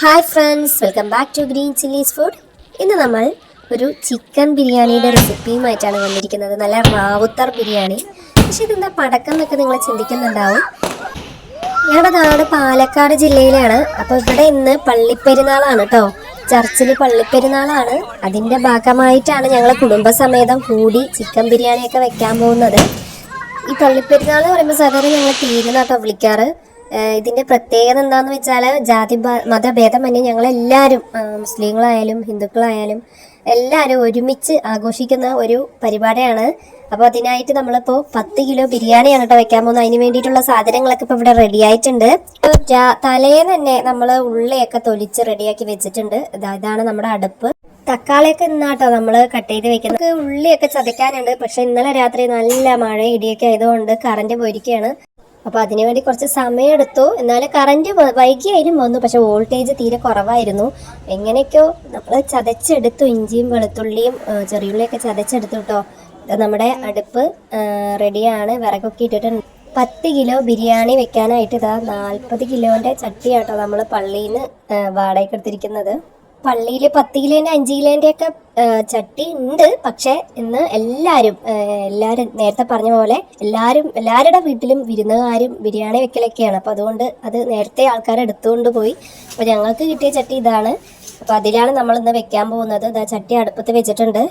Hi friends welcome back to green chillies food ഇന്ന് നമ്മൾ ഒരു ചിക്കൻ ബിരിയാണിയുടെ റെസിപ്പിയുമായിട്ടാണ് വന്നിരിക്കുന്നത്. നല്ല റാവുത്തർ ബിരിയാണി. പക്ഷെ ഇതെന്താ പടക്കം എന്നൊക്കെ നിങ്ങൾ ചിന്തിക്കുന്നുണ്ടാവും. ഞങ്ങളുടെ നാട് പാലക്കാട് ജില്ലയിലാണ്. അപ്പോൾ ഇവിടെ ഇന്ന് പള്ളിപ്പെരുന്നാളാണ് കേട്ടോ. ചർച്ചിൽ പള്ളിപ്പെരുന്നാളാണ്. അതിന്റെ ഭാഗമായിട്ടാണ് ഞങ്ങൾ കുടുംബസമേതം കൂടി ചിക്കൻ ബിരിയാണിയൊക്കെ വെക്കാൻ പോകുന്നത്. ഈ പള്ളിപ്പെരുന്നാൾ എന്ന് പറയുമ്പോൾ സാധാരണ ഞങ്ങൾ തീരുന്നാട്ടോ വിളിക്കാറ്. ഇതിന്റെ പ്രത്യേകത എന്താന്ന് വെച്ചാൽ ജാതി മതഭേദമന്യേ ഞങ്ങളെല്ലാവരും മുസ്ലിങ്ങളായാലും ഹിന്ദുക്കളായാലും എല്ലാവരും ഒരുമിച്ച് ആഘോഷിക്കുന്ന ഒരു പരിപാടിയാണ്. അപ്പോൾ അതിനായിട്ട് നമ്മളിപ്പോൾ പത്ത് കിലോ ബിരിയാണിയാണ് കേട്ടോ വെക്കാൻ പോകുന്നത്. അതിന് വേണ്ടിയിട്ടുള്ള സാധനങ്ങളൊക്കെ ഇപ്പോൾ ഇവിടെ റെഡി ആയിട്ടുണ്ട്. തലേ തന്നെ നമ്മൾ ഉള്ളിയൊക്കെ തൊലിച്ച് റെഡിയാക്കി വെച്ചിട്ടുണ്ട്. ഇതാ ഇതാണ് നമ്മുടെ അടുപ്പ്. തക്കാളിയൊക്കെ ഇന്നാട്ടോ നമ്മൾ കട്ട് ചെയ്ത് വെക്കുന്നത്. ഉള്ളിയൊക്കെ ചതയ്ക്കാനുണ്ട്. പക്ഷെ ഇന്നലെ രാത്രി നല്ല മഴ ഇടിയൊക്കെ ആയതുകൊണ്ട് കറണ്ട് പോയിരിക്കുകയാണ്. അപ്പോൾ അതിനു വേണ്ടി കുറച്ച് സമയമെടുത്തു എന്നാലും കറണ്ട് വൈകിയായാലും വന്നു. പക്ഷെ വോൾട്ടേജ് തീരെ കുറവായിരുന്നു. എങ്ങനെയൊക്കെയോ നമ്മൾ ചതച്ചെടുത്തു. ഇഞ്ചിയും വെളുത്തുള്ളിയും ചെറിയുള്ളിയൊക്കെ ചതച്ചെടുത്തു കേട്ടോ നമ്മുടെ അടുപ്പ് റെഡിയാണ് വിറകൊക്കെ ഇട്ടിട്ടുണ്ട് പത്ത് കിലോ ബിരിയാണി വെക്കാനായിട്ട് ഇതാ നാൽപ്പത് കിലോന്റെ ചട്ടിയാട്ടോ നമ്മൾ പള്ളിയിൽ നിന്ന് വാടകയ്ക്ക് എടുത്തിരിക്കുന്നത്. പള്ളിയിൽ പത്ത് കിലോന്റെ അഞ്ച് കിലോന്റെ ഒക്കെ ചട്ടി ഉണ്ട്. പക്ഷെ ഇന്ന് എല്ലാവരും എല്ലാവരും നേരത്തെ പറഞ്ഞ പോലെ എല്ലാവരും എല്ലാവരുടെ വീട്ടിലും വിരുന്നുകാരും ബിരിയാണി വെക്കലൊക്കെയാണ്. അപ്പോൾ അതുകൊണ്ട് അത് നേരത്തെ ആൾക്കാർ എടുത്തുകൊണ്ട് പോയി. അപ്പോൾ ഞങ്ങൾക്ക് കിട്ടിയ ചട്ടി ഇതാണ്. അപ്പോൾ അതിലാണ് നമ്മൾ ഇന്ന് വെക്കാൻ പോകുന്നത്. ഇതാ ചട്ടി അടുപ്പത്ത് വെച്ചിട്ടുണ്ട്.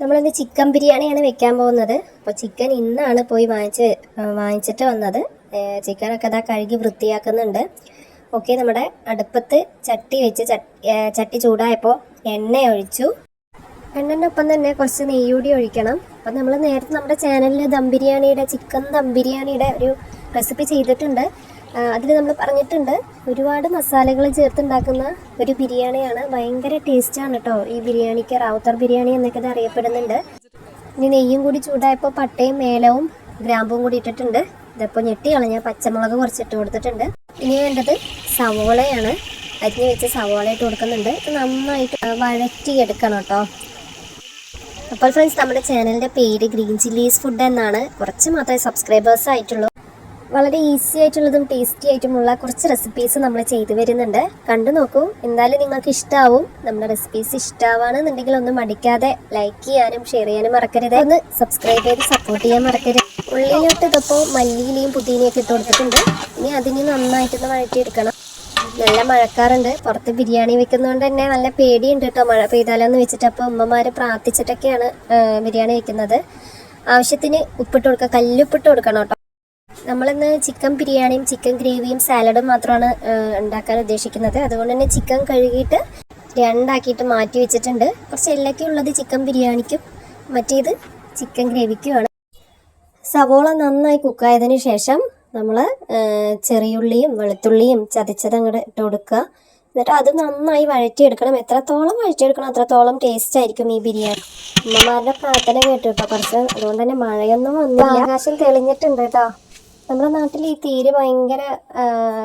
നമ്മളിന്ന് ചിക്കൻ ബിരിയാണിയാണ് വെക്കാൻ പോകുന്നത്. അപ്പോൾ ചിക്കൻ ഇന്നാണ് പോയി വാങ്ങിച്ച് വാങ്ങിച്ചിട്ട് വന്നത്. ചിക്കനൊക്കെ ഇതാ കഴുകി വൃത്തിയാക്കുന്നുണ്ട്. ഓക്കെ നമ്മുടെ അടുപ്പത്ത് ചട്ടി വെച്ച് ചട്ടി ചൂടായപ്പോൾ എണ്ണ ഒഴിച്ചു എണ്ണന്റെ ഒപ്പം തന്നെ കുറച്ച് നെയ്യൂടി ഒഴിക്കണം. അപ്പം നമ്മൾ നേരത്തെ നമ്മുടെ ചാനലിൽ ദം ബിരിയാണിയുടെ ചിക്കൻ ദം ബിരിയാണിയുടെ ഒരു റെസിപ്പി ചെയ്തിട്ടുണ്ട്. അതിൽ നമ്മൾ പറഞ്ഞിട്ടുണ്ട് ഒരുപാട് മസാലകൾ ചേർത്തുണ്ടാക്കുന്ന ഒരു ബിരിയാണിയാണ്. ഭയങ്കര ടേസ്റ്റാണ് കേട്ടോ ഈ ബിരിയാണിക്ക് റാവുത്തർ ബിരിയാണി എന്നൊക്കെ ഇത് അറിയപ്പെടുന്നുണ്ട്. ഇനി നെയ്യും കൂടി ചൂടായപ്പോൾ പട്ടയും മേലവും ഗ്രാമ്പും കൂടി ഇട്ടിട്ടുണ്ട്. ഇതിപ്പോൾ ഞെട്ടി കളഞ്ഞ പച്ചമുളക് കുറച്ചിട്ട് കൊടുത്തിട്ടുണ്ട്. ഇനി വേണ്ടത് സവോളയാണ്. അരിഞ്ഞ് വെച്ച് സവോള ഇട്ട് കൊടുക്കുന്നുണ്ട്. ഇത് നന്നായിട്ട് വഴറ്റി എടുക്കണം കേട്ടോ. അപ്പോൾ ഫ്രണ്ട്സ് നമ്മുടെ ചാനലിന്റെ പേര് ഗ്രീൻ ചില്ലീസ് ഫുഡ് എന്നാണ്. കുറച്ച് മാത്രമേ സബ്സ്ക്രൈബേഴ്സ് ആയിട്ടുള്ളൂ. വളരെ ഈസി ആയിട്ടുള്ളതും ടേസ്റ്റി ആയിട്ടുമുള്ള കുറച്ച് റെസിപ്പീസ് നമ്മൾ ചെയ്തു വരുന്നുണ്ട്. കണ്ടു നോക്കൂ. എന്തായാലും നിങ്ങൾക്ക് ഇഷ്ടാവും. നമ്മുടെ റെസിപ്പീസ് ഇഷ്ടാവാണെന്നുണ്ടെങ്കിൽ ഒന്ന് മടിക്കാതെ ലൈക്ക് ചെയ്യാനും ഷെയർ ചെയ്യാനും മറക്കരുത്. ഒന്ന് സബ്സ്ക്രൈബ് ചെയ്ത് സപ്പോർട്ട് ചെയ്യാൻ മറക്കരുത്. ഉള്ളിലോട്ട് ഇതിപ്പോൾ മല്ലിയിലയും പുതിനയൊക്കെ ഇട്ട് കൊടുത്തിട്ടുണ്ട്. ഇനി അതിന് നന്നായിട്ടൊന്ന് വഴറ്റിയെടുക്കണം. നല്ല മഴക്കാറുണ്ട്. പുറത്ത് ബിരിയാണി വെക്കുന്നതുകൊണ്ട് തന്നെ നല്ല പേടിയുണ്ട് കേട്ടോ മഴ പെയ്താലോന്ന് വെച്ചിട്ട്. അപ്പോൾ ഉമ്മമാർ പ്രാർത്ഥിച്ചിട്ടൊക്കെയാണ് ബിരിയാണി വെക്കുന്നത്. ആവശ്യത്തിന് ഉപ്പിട്ട് കൊടുക്കുക കല്ലുപ്പിട്ട് കൊടുക്കണം കേട്ടോ. നമ്മളിന്ന് ചിക്കൻ ബിരിയാണിയും ചിക്കൻ ഗ്രേവിയും സാലഡും മാത്രമാണ് ഉണ്ടാക്കാൻ ഉദ്ദേശിക്കുന്നത്. അതുകൊണ്ട് തന്നെ ചിക്കൻ കഴുകിയിട്ട് രണ്ടാക്കിയിട്ട് മാറ്റി വെച്ചിട്ടുണ്ട്. കുറച്ച് എല്ലൊക്കെ ഉള്ളത് ചിക്കൻ ബിരിയാണിക്കും മറ്റേത് ചിക്കൻ ഗ്രേവിക്കുമാണ്. സവോള നന്നായി കുക്കായതിന് ശേഷം നമ്മൾ ചെറിയുള്ളിയും വെളുത്തുള്ളിയും ചതച്ചത് അങ്ങോട്ട് ഇട്ട് കൊടുക്കുക. എന്നിട്ട് അത് നന്നായി വഴറ്റിയെടുക്കണം. എത്രത്തോളം വഴറ്റിയെടുക്കണം അത്രത്തോളം ടേസ്റ്റ് ആയിരിക്കും ഈ ബിരിയാണി. അമ്മമാരുടെ പ്രാർത്ഥന കേട്ടു കേട്ടോ കുറച്ച്. അതുകൊണ്ട് തന്നെ മഴയൊന്നും വന്നില്ല. ആകാശം തെളിഞ്ഞിട്ടുണ്ട് കേട്ടോ. നമ്മുടെ നാട്ടിൽ ഈ തീര് ഭയങ്കര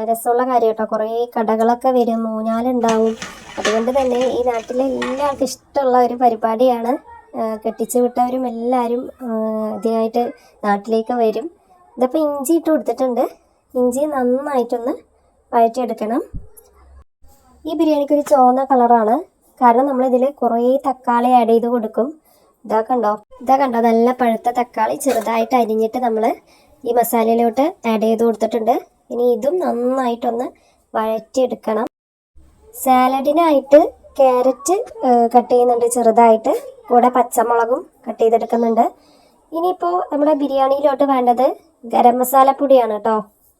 രസമുള്ള കാര്യം കേട്ടോ കുറേ കടകളൊക്കെ വരും ഊഞ്ഞാലുണ്ടാവും. അതുകൊണ്ട് തന്നെ ഈ നാട്ടിലെ എല്ലാവർക്കും ഇഷ്ടമുള്ള ഒരു പരിപാടിയാണ് കെട്ടിച്ചു വിട്ടവരും എല്ലാവരും ഇതിനായിട്ട് നാട്ടിലേക്ക് വരും. ഇതിപ്പോൾ ഇഞ്ചി ഇട്ട് കൊടുത്തിട്ടുണ്ട്. ഇഞ്ചി നന്നായിട്ടൊന്ന് വഴറ്റിയെടുക്കണം. ഈ ബിരിയാണിക്ക് ഒരു ചുവന്ന കളറാണ്. കാരണം നമ്മളിതിൽ കുറേ തക്കാളി ആഡ് ചെയ്ത് കൊടുക്കും. ഇതാ കണ്ടോ? ഇതാ കണ്ടോ? നല്ല പഴുത്ത തക്കാളി ചെറുതായിട്ട് അരിഞ്ഞിട്ട് നമ്മൾ ഈ മസാലയിലോട്ട് ആഡ് ചെയ്ത് കൊടുത്തിട്ടുണ്ട്. ഇനി ഇതും നന്നായിട്ടൊന്ന് വഴറ്റിയെടുക്കണം. സാലഡിനായിട്ട് ക്യാരറ്റ് കട്ട് ചെയ്യുന്നുണ്ട് ചെറുതായിട്ട്. കൂടെ പച്ചമുളകും കട്ട് ചെയ്തെടുക്കുന്നുണ്ട്. ഇനിയിപ്പോൾ നമ്മുടെ ബിരിയാണിയിലോട്ട് വേണ്ടത് ഗരം മസാല പൊടിയാണ് കേട്ടോ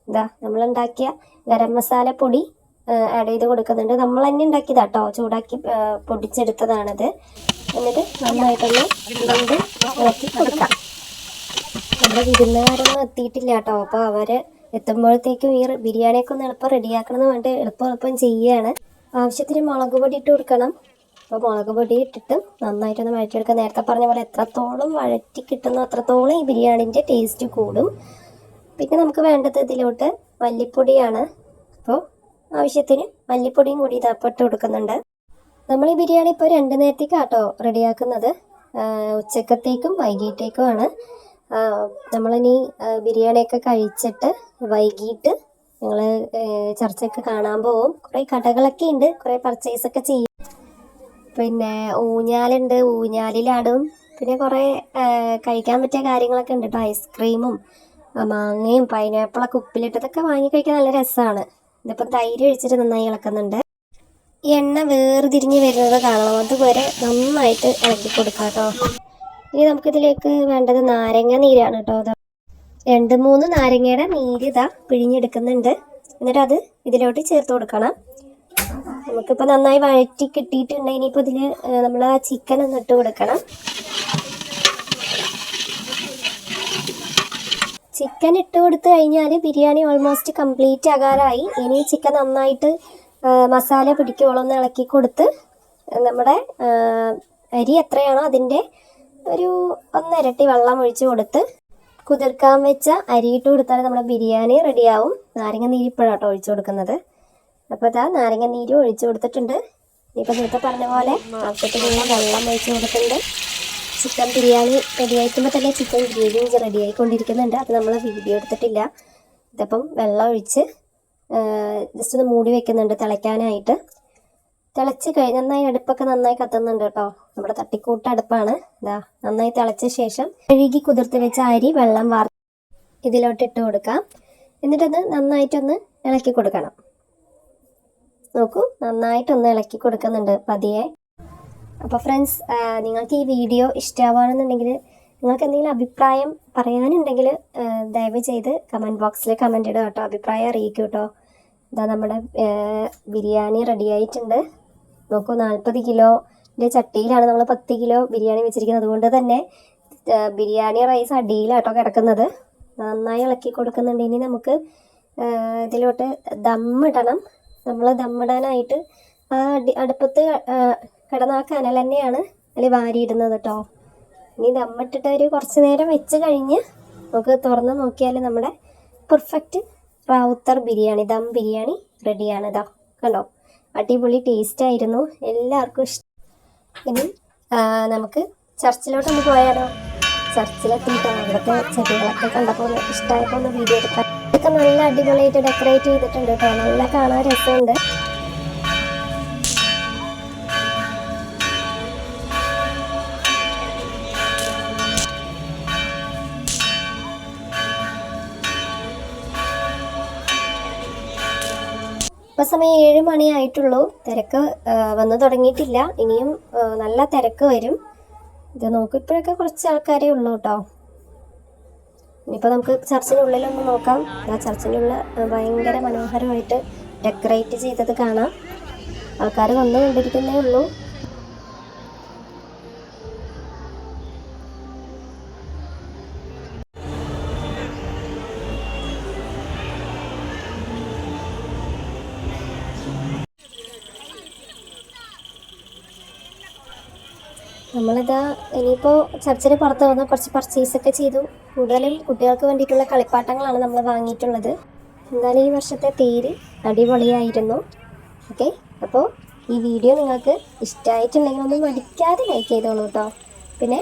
ഇതാ നമ്മളുണ്ടാക്കിയ ഗരം മസാല പൊടി ആഡ് ചെയ്ത് കൊടുക്കുന്നുണ്ട്. നമ്മൾ തന്നെ ഉണ്ടാക്കിയതാ കേട്ടോ ചൂടാക്കി പൊടിച്ചെടുത്തതാണത്. എന്നിട്ട് നന്നായിട്ടൊന്ന് ഇളക്കി കൊടുക്കാം. നമ്മുടെ വിരുന്നുകാരൊന്നും എത്തിയിട്ടില്ല കേട്ടോ. അപ്പോൾ അവർ എത്തുമ്പോഴത്തേക്കും ഈ ബിരിയാണിയൊക്കെ ഒന്ന് എളുപ്പം റെഡിയാക്കണം എന്ന് പറഞ്ഞിട്ട് എളുപ്പം എളുപ്പം ചെയ്യുകയാണ്. ആവശ്യത്തിന് മുളക് പൊടി ഇട്ട് കൊടുക്കണം. അപ്പോൾ മുളക് പൊടി ഇട്ടിട്ട് നന്നായിട്ടൊന്ന് വഴറ്റിയെടുക്കുക നേരത്തെ പറഞ്ഞ പോലെ എത്രത്തോളം വഴറ്റി കിട്ടുന്നോ അത്രത്തോളം ഈ ബിരിയാണിന്റെ ടേസ്റ്റ് കൂടും. പിന്നെ നമുക്ക് വേണ്ടത് ഇതിലോട്ട് മല്ലിപ്പൊടിയാണ്. അപ്പോൾ ആവശ്യത്തിന് മല്ലിപ്പൊടിയും കൂടി ഇതപ്പിട്ട് കൊടുക്കുന്നുണ്ട്. നമ്മൾ ഈ ബിരിയാണി ഇപ്പോൾ രണ്ട് നേരത്തേക്കാട്ടോ റെഡിയാക്കുന്നത്. ഉച്ചക്കത്തേക്കും വൈകിട്ടേക്കുമാണ്. നമ്മളിനി ബിരിയാണിയൊക്കെ കഴിച്ചിട്ട് വൈകിട്ട് ഞങ്ങൾ ചർച്ചയൊക്കെ കാണാൻ പോവും. കുറേ കടകളൊക്കെ ഉണ്ട് കുറേ പർച്ചേസ് ഒക്കെ ചെയ്യും. പിന്നെ ഊഞ്ഞാലുണ്ട്. ഊഞ്ഞാലിലാടും. പിന്നെ കുറേ കഴിക്കാൻ പറ്റിയ കാര്യങ്ങളൊക്കെ ഉണ്ട് കേട്ടോ ഐസ്ക്രീമും മാങ്ങയും പൈനാപ്പിളൊക്കെ ഉപ്പിലിട്ടതൊക്കെ വാങ്ങി കഴിക്കാൻ നല്ല രസമാണ് ഇതിപ്പം തൈര് ഒഴിച്ചിട്ട് നന്നായി ഇളക്കുന്നുണ്ട്. എണ്ണ വേർതിരിഞ്ഞ് വരുന്നത് കാണണം. അതുവരെ നന്നായിട്ട് ഇളക്കി കൊടുക്കാം കേട്ടോ ഇനി നമുക്കിതിലേക്ക് വേണ്ടത് നാരങ്ങ നീരാണ് കേട്ടോ. രണ്ട് മൂന്ന് നാരങ്ങയുടെ നീര് ഇതാ പിഴിഞ്ഞെടുക്കുന്നുണ്ട്. എന്നിട്ട് അത് ഇതിലോട്ട് ചേർത്ത് കൊടുക്കണം. നമുക്കിപ്പോൾ നന്നായി വഴറ്റി കിട്ടിയിട്ടുണ്ട്. ഇനിയിപ്പോൾ ഇതിൽ നമ്മൾ ആ ചിക്കൻ ഒന്ന് ഇട്ട് കൊടുക്കണം. ചിക്കൻ ഇട്ട് കൊടുത്തു കഴിഞ്ഞാൽ ബിരിയാണി ഓൾമോസ്റ്റ് കംപ്ലീറ്റ് ആകാറായി. ഇനി ചിക്കൻ നന്നായിട്ട് മസാല പിടിക്കുവോളം ഇളക്കി കൊടുത്ത് നമ്മുടെ അരി എത്രയാണോ അതിന്റെ ഒരു ഒന്നിരട്ടി വെള്ളം ഒഴിച്ച് കൊടുത്ത് കുതിർക്കാൻ വെച്ച അരിയിട്ട് കൊടുത്താൽ നമ്മുടെ ബിരിയാണി റെഡിയാവും. നാരങ്ങ നീര് ഇപ്പോഴാട്ടോ ഒഴിച്ചു കൊടുക്കുന്നത്. അപ്പോൾ ഇതാ നാരങ്ങ നീര് ഒഴിച്ചു കൊടുത്തിട്ടുണ്ട്. ഇനിയിപ്പോൾ നേരത്തെ പറഞ്ഞ പോലെ ആവശ്യത്തിനുള്ള വെള്ളം ഒഴിച്ച് കൊടുത്തിട്ടുണ്ട്. ചിക്കൻ ബിരിയാണി റെഡി ആയിക്കുമ്പോൾ തന്നെ ചിക്കൻ ഗ്രേവി റെഡി ആയിക്കൊണ്ടിരിക്കുന്നുണ്ട്. അത് നമ്മൾ വീഡിയോ എടുത്തിട്ടില്ല. ഇതപ്പം വെള്ളം ഒഴിച്ച് ജസ്റ്റ് ഒന്ന് മൂടി വെക്കുന്നുണ്ട് തിളയ്ക്കാനായിട്ട്. തിളച്ച് കഴിഞ്ഞ് നന്നായി അടുപ്പൊക്കെ നന്നായി കത്തുന്നുണ്ട് കേട്ടോ. നമ്മുടെ തട്ടിക്കൂട്ട അടുപ്പാണ്. ഇതാ നന്നായി തിളച്ച ശേഷം കഴുകി കുതിർത്ത് വെച്ച അരി വെള്ളം വാർ ഇതിലോട്ട് ഇട്ട് കൊടുക്കാം. എന്നിട്ടത് നന്നായിട്ടൊന്ന് ഇളക്കി കൊടുക്കണം. നോക്കൂ നന്നായിട്ടൊന്ന് ഇളക്കി കൊടുക്കുന്നുണ്ട് പതിയെ. അപ്പോൾ ഫ്രണ്ട്സ് നിങ്ങൾക്ക് ഈ വീഡിയോ ഇഷ്ടമാവുകയാണെന്നുണ്ടെങ്കിൽ നിങ്ങൾക്ക് എന്തെങ്കിലും അഭിപ്രായം പറയാനുണ്ടെങ്കിൽ ദയവ് ചെയ്ത് കമന്റ് ബോക്സിൽ കമന്റ് ഇടുക കേട്ടോ. അഭിപ്രായം അറിയിക്കും കേട്ടോ. ഇതാ നമ്മുടെ ബിരിയാണി റെഡി ആയിട്ടുണ്ട്. നോക്കൂ നാൽപ്പത് കിലോന്റെ ചട്ടിയിലാണ് നമ്മൾ പത്ത് കിലോ ബിരിയാണി വെച്ചിരിക്കുന്നത്. അതുകൊണ്ട് തന്നെ ബിരിയാണി റൈസ് അടിയിലാട്ടോ കിടക്കുന്നത്. നന്നായി ഇളക്കി കൊടുക്കുന്നുണ്ട്. ഇനി നമുക്ക് ഇതിലോട്ട് ദമ്മിടണം നമ്മൾ ദമ്മിടാനായിട്ട് ആ അടി അടുപ്പത്ത് കിടന്ന ആ കനൽ തന്നെയാണ് അതിൽ വാരിയിടുന്നത് കേട്ടോ ഇനി ദമ്മിട്ടിട്ട് ഒരു കുറച്ച് നേരം വെച്ച് കഴിഞ്ഞ് നമുക്ക് തുറന്ന് നോക്കിയാൽ നമ്മുടെ പെർഫെക്റ്റ് റാവുത്തർ ബിരിയാണി ദം ബിരിയാണി റെഡിയാണ് ഇതാ കണ്ടോ? അടിപൊളി ടേസ്റ്റ് ആയിരുന്നു. എല്ലാവർക്കും ഇഷ്ടം. ഇനി നമുക്ക് നമുക്ക് ചർച്ചിലോട്ടൊന്ന് പോയാലോ? ചർച്ചിലെത്തിയിട്ട് അവിടുത്തെ ചെടികളൊക്കെ കണ്ടപ്പോൾ ഒന്ന് ഇഷ്ടമായപ്പോൾ ഒന്ന് വീഡിയോ എടുക്കാം ഇതൊക്കെ നല്ല അടിപൊളിയായിട്ട് ഡെക്കറേറ്റ് ചെയ്തിട്ടുണ്ട് കേട്ടോ. നല്ല കാണാൻ രസമുണ്ട്. ഇപ്പൊ സമയം ഏഴ് മണിയായിട്ടുള്ളൂ തിരക്ക് വന്നു തുടങ്ങിയിട്ടില്ല. ഇനിയും നല്ല തിരക്ക് വരും. ഇത് നോക്കും ഇപ്പോഴൊക്കെ കുറച്ച് ആൾക്കാരേ ഉള്ളൂ കേട്ടോ. ഇനിയിപ്പോൾ നമുക്ക് ചർച്ചിനുള്ളിലൊന്ന് നോക്കാം. ആ ചർച്ചിനുള്ള ഭയങ്കര മനോഹരമായിട്ട് ഡെക്കറേറ്റ് ചെയ്തത് കാണാം. ആൾക്കാർ വന്നു കൊണ്ടിരിക്കുന്നേ ഉള്ളൂ. നമ്മളിതാ ഇനിയിപ്പോൾ ചർച്ചിന് പുറത്ത് വന്ന് കുറച്ച് പർച്ചേസ് ഒക്കെ ചെയ്തു. കൂടുതലും കുട്ടികൾക്ക് വേണ്ടിയിട്ടുള്ള കളിപ്പാട്ടങ്ങളാണ് നമ്മൾ വാങ്ങിയിട്ടുള്ളത്. എന്തായാലും ഈ വർഷത്തെ തേര് അടിപൊളിയായിരുന്നു. ഓക്കെ അപ്പോൾ ഈ വീഡിയോ നിങ്ങൾക്ക് ഇഷ്ടമായിട്ടുണ്ടെങ്കിൽ ഒന്ന് മടിക്കാതെ ലൈക്ക് ചെയ്തോളൂ കേട്ടോ പിന്നെ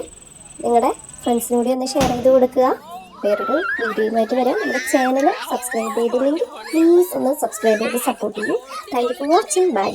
നിങ്ങളുടെ ഫ്രണ്ട്സിനൂടെ ഒന്ന് ഷെയർ ചെയ്ത് കൊടുക്കുക. വേറൊരു വീഡിയോയുമായിട്ട് വരാം. നമ്മുടെ ചാനൽ സബ്സ്ക്രൈബ് ചെയ്തില്ലെങ്കിൽ പ്ലീസ് ഒന്ന് സബ്സ്ക്രൈബ് ചെയ്ത് സപ്പോർട്ട് ചെയ്യൂ. Thank you for watching bye